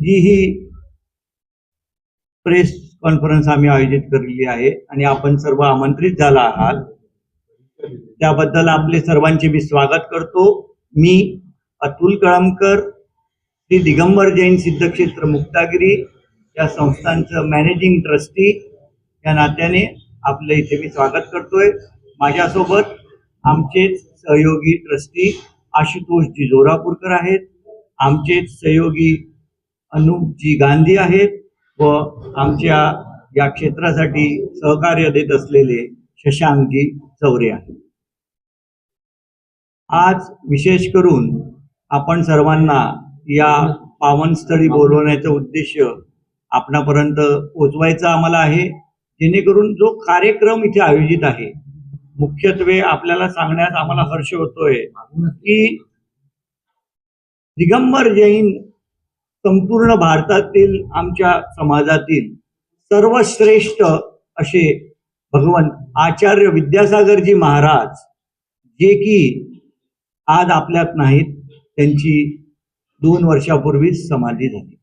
जी ही press conference आम्ही आयोजित केलेली आहे आणि आपण सर्व आमंत्रित झाला आहात. त्याबद्दल आपले सर्वांचे मी स्वागत करतो. मी अतुल कळमकर श्री दिगंबर जैन सिद्धक्षेत्र मुक्तागिरी या संस्थांचं मॅनेजिंग ट्रस्टी या नात्याने आपलं इथे मी स्वागत करतोय. माझ्यासोबत आमचेच सहयोगी ट्रस्टी आशुतोषजी जोरापूरकर आहेत. आमचेच सहयोगी अनुपजी गांधी आहेत व आमच्या या क्षेत्रासाठी सहकार्य देत असलेले शशांकजी चौरे आहेत. आज विशेष करून आपण सर्वांना या पावनस्थळी बोलवण्याचा उद्देश आपणापर्यंत पोचवायचा आम्हाला आहे. जेणेकरून जो कार्यक्रम इथे आयोजित आहे मुख्यत्वे आपल्याला सांगण्यास आम्हाला हर्ष होतोय की दिगंबर जैन संपूर्ण भारतातील आमच्या समाजातील सर्वश्रेष्ठ असे भगवान आचार्य विद्यासागरजी महाराज जे की आज आपल्यात नाहीत त्यांची दोन वर्षापूर्वीच समाधी झाली.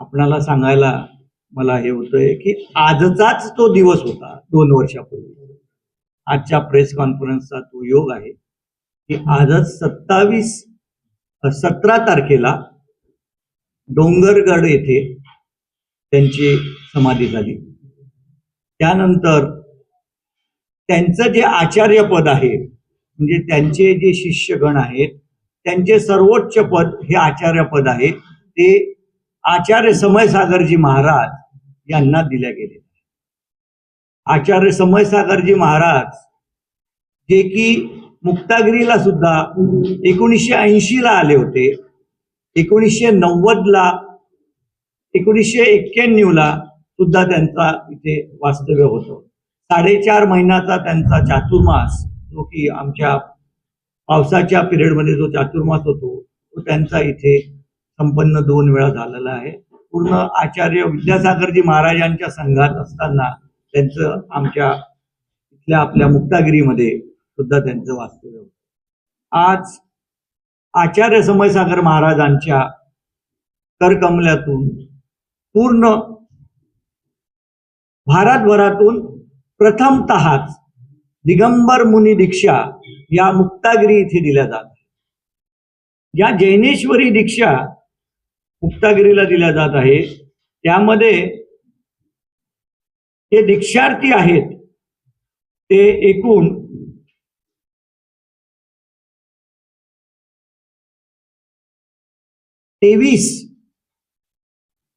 आपणाला सांगायला मला हे होतंय की आजचाच तो दिवस होता दोन वर्षापूर्वी. आजच्या प्रेस कॉन्फरन्सचा तो योग आहे की आजच सत्तावीस सतरा तारखेला डोंगरगड येथे त्यांची समाधी झाली. त्यानंतर त्यांचं जे आचार्यपद आहे म्हणजे त्यांचे जे शिष्यगण आहेत त्यांचे सर्वोच्च पद हे आचार्यपद आहे ते आचार्य समयसागरजी महाराज यांना दिल्या गेले आचार्य समयसागरजी महाराज जे की मुक्तागिरीला सुद्धा एकोणीसशे ऐंशीला आले होते एकोणीसशे नव्वद ला एकोणीसशे एक्क्याण्णव ला सुद्धा त्यांचा इथे वास्तव्य होतं. साडेचार महिन्याचा त्यांचा चातुर्मास जो की आमच्या पावसाच्या पिरियडमध्ये जो चातुर्मास होतो तो त्यांचा इथे संपन्न दोन वेळा झालेला आहे. पूर्ण आचार्य विद्यासागरजी महाराजांच्या संघात असताना त्यांचं आमच्या इथल्या आपल्या मुक्तागिरीमध्ये सुद्धा त्यांचं वास्तव्य होतं. आज आचार्य समयसागर महाराजांच्या करकमल्यातून पूर्ण भारतभरातून प्रथमतःच दिगंबर मुनी दीक्षा या मुक्तागिरी इथे दिल्या जात या जैनेश्वरी दीक्षा मुक्तागिरीला दिल्या जात आहे. त्यामध्ये जे दीक्षार्थी आहेत ते एकूण तेवीस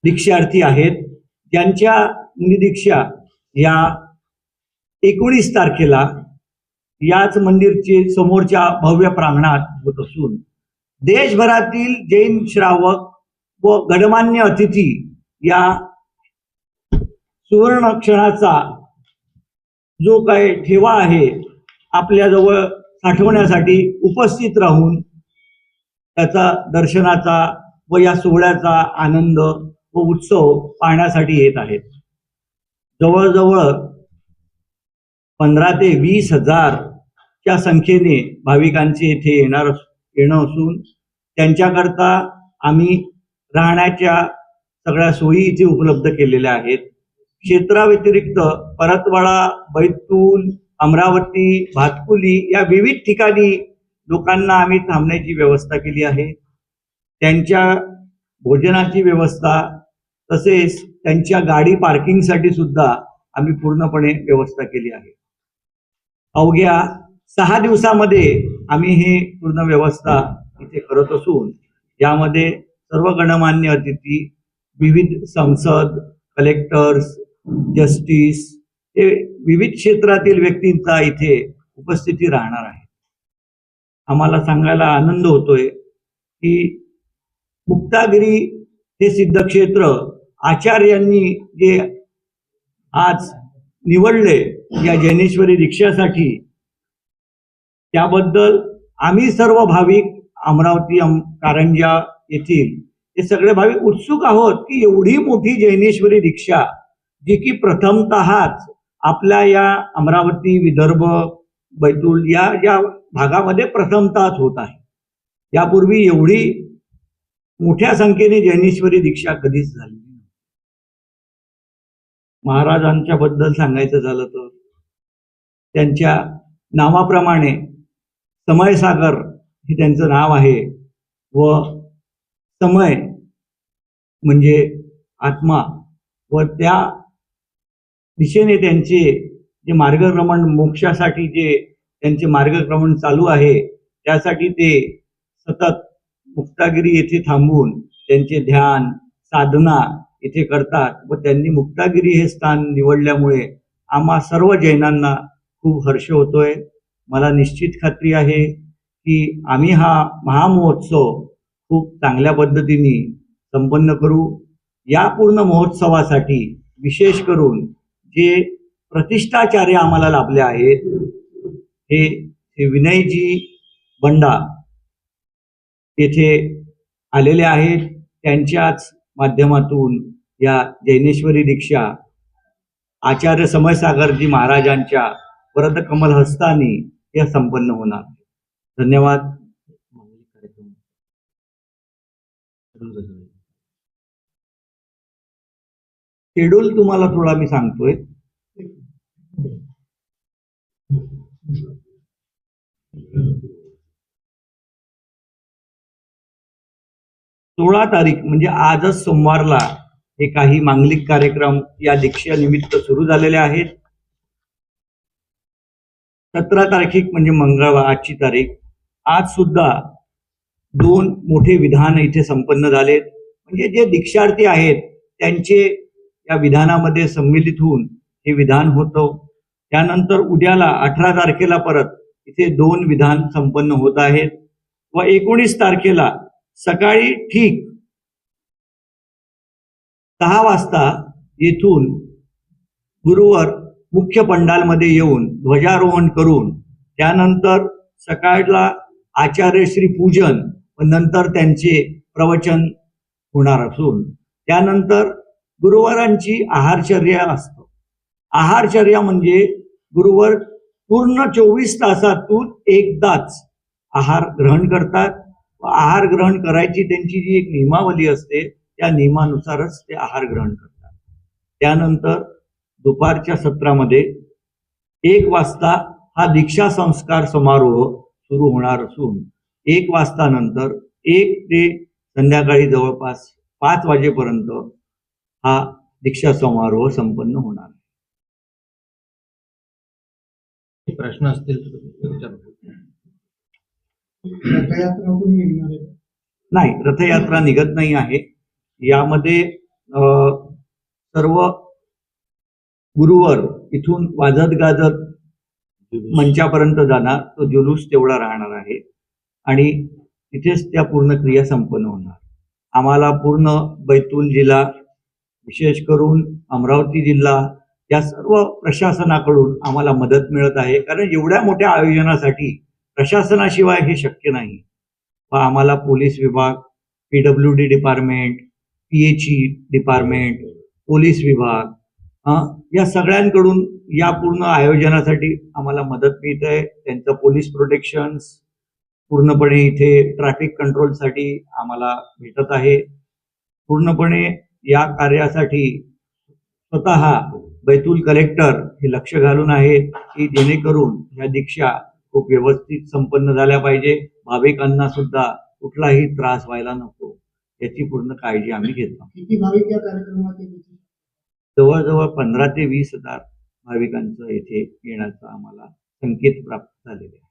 दीक्षार्थी आहेत. ज्यांच्या निदीक्षा या एकोणीस तारखेला याच मंदिरचे समोरच्या भव्य प्रांगणात होत असून देशभरातील जैन श्रावक व गणमान्य अतिथी या सुवर्ण क्षणाचा जो काय ठेवा आहे आपल्याजवळ साठवण्यासाठी उपस्थित राहून त्याचा दर्शनाचा व या सोहळ्याचा आनंद व उत्सव पाहण्यासाठी येत आहेत. जवळजवळ पंधरा ते वीस हजारच्या संख्येने भाविकांचे येथे येणार येणं असून त्यांच्याकरता आम्ही राहण्याच्या सगळ्या सोयी इथे उपलब्ध केलेल्या आहेत. क्षेत्राव्यतिरिक्त परतवाडा बैतूल अमरावती भातकुली या विविध ठिकाणी लोकांना आम्ही थांबण्याची व्यवस्था केली आहे. त्यांच्या भोजनाची व्यवस्था तसेच त्यांच्या गाडी पार्किंगसाठी सुद्धा आम्ही पूर्णपणे व्यवस्था केली आहे. अवघ्या सहा दिवसामध्ये आम्ही हे पूर्ण व्यवस्था इथे करत असून यामध्ये सर्व गणमान्य अतिथी विविध संसद कलेक्टर्स जस्टिस हे विविध क्षेत्रातील व्यक्तींचा इथे उपस्थिती राहणार आहे. आम्हाला सांगायला आनंद होतोय की मुक्तागिरी हे सिद्धक्षेत्र आचार्यांनी जे आज निवडले या जैनेश्वरी रिक्षासाठी त्याबद्दल आम्ही सर्व भाविक अमरावती अम- कारंजा येथील हे सगळे भाविक उत्सुक आहोत की एवढी मोठी जैनेश्वरी रिक्षा जी की प्रथमतःच आपल्या या अमरावती विदर्भ बैतूल या ज्या भागामध्ये प्रथमतःच होत आहे. यापूर्वी एवढी मोठ्या संख्येने जैनेश्वरी दीक्षा कधीच झाली नाही. महाराजांच्या बद्दल सांगायचं झालं तर त्यांच्या नावाप्रमाणे समयसागर हे त्यांचं नाव आहे व समय म्हणजे आत्मा व त्या दिशेने त्यांचे जे मार्गक्रमण मोक्षासाठी जे त्यांचे मार्गक्रमण चालू आहे त्यासाठी ते सतत मुक्तागिरी येथे थांबून त्यांचे ध्यान साधना इथे करतात व त्यांनी मुक्तागिरी हे स्थान निवडल्यामुळे आम्हा सर्व जैनांना खूप हर्ष होतोय. मला निश्चित खात्री आहे की आम्ही हा महामहोत्सव खूप चांगल्या पद्धतीने संपन्न करू. या पूर्ण महोत्सवासाठी विशेष करून जे प्रतिष्ठाचार्य आम्हाला लाभले आहेत हे हे विनयजी बंडा तेथे आलेले आहेत. त्यांच्याच माध्यमातून या जैनेश्वरी दीक्षा आचार्य समयसागरजी महाराजांच्या परत कमल हस्तानी या संपन्न होणार. धन्यवाद. शेड्यूल तुम्हाला थोडा मी सांगतोय. सोळा तारीख म्हणजे आजच सोमवारला हे काही मांगलिक कार्यक्रम या दीक्षेनिमित्त सुरू झालेले आहेत. सतरा तारखेक म्हणजे मंगळवार आजची तारीख. आज सुद्धा दोन मोठे विधान इथे संपन्न झालेत. म्हणजे जे दीक्षार्थी आहेत त्यांचे या विधानामध्ये सम्मिलित होऊन हे विधान होतं. त्यानंतर उद्याला अठरा तारखेला परत इथे दोन विधान संपन्न होत आहेत. व एकोणीस तारखेला सकाळी ठीक दहा वाजता येथून गुरुवर मुख्य पंडालमध्ये येऊन ध्वजारोहण करून त्यानंतर सकाळला आचार्य श्री पूजन व नंतर त्यांचे प्रवचन होणार असून त्यानंतर गुरुवारांची आहारचर्या असतो. आहारचर्या म्हणजे गुरुवर पूर्ण चोवीस तासातून एकदाच आहार ग्रहण करतात आहार ग्रहण करायची त्यांची जी एक नियमावली असते त्या नियमानुसारच ते आहार ग्रहण करतात त्यानंतर दुपारच्या सत्रामध्ये एक वाजता हा दीक्षा संस्कार समारोह सुरू होणार असून एक वाजता नंतर एक ते संध्याकाळी जवळपास पाच वाजेपर्यंत हा दीक्षा समारोह संपन्न होणार आहे. प्रश्न असतील तर नाही रथयात्रा निघत नाही आहे. यामध्ये सर्व गुरुवर इथून वाजत गाजत मंचापर्यंत जाणार तो जुलूस तेवढा राहणार आहे. आणि तिथेच त्या पूर्ण क्रिया संपन्न होणार. आम्हाला पूर्ण बैतूल जिल्हा विशेष करून अमरावती जिल्हा या सर्व प्रशासनाकडून आम्हाला मदत मिळत आहे. कारण एवढ्या मोठ्या आयोजनासाठी प्रशासनाशिवाय हे शक्य नाही. व आम्हाला पोलीस विभाग PW D department P H E department police विभाग या सगळ्यांकडून या पूर्ण आयोजनासाठी आम्हाला मदत मिळत आहे. त्यांचं पोलीस प्रोटेक्शन पूर्णपणे इथे ट्रॅफिक कंट्रोलसाठी आम्हाला भेटत आहे. पूर्णपणे या कार्यासाठी स्वतः बैतूल कलेक्टर हे लक्ष घालून आहेत की जेणेकरून या दीक्षा खूप व्यवस्थित संपन्न झाल्या पाहिजे. भाविकांना सुद्धा कुठलाही त्रास व्हायला नको. याची पूर्ण काळजी आम्ही घेतो? जवळजवळ पंधरा ते वीस हजार भाविकांचं येथे येण्याचा आम्हाला संकेत प्राप्त झालेले आहे.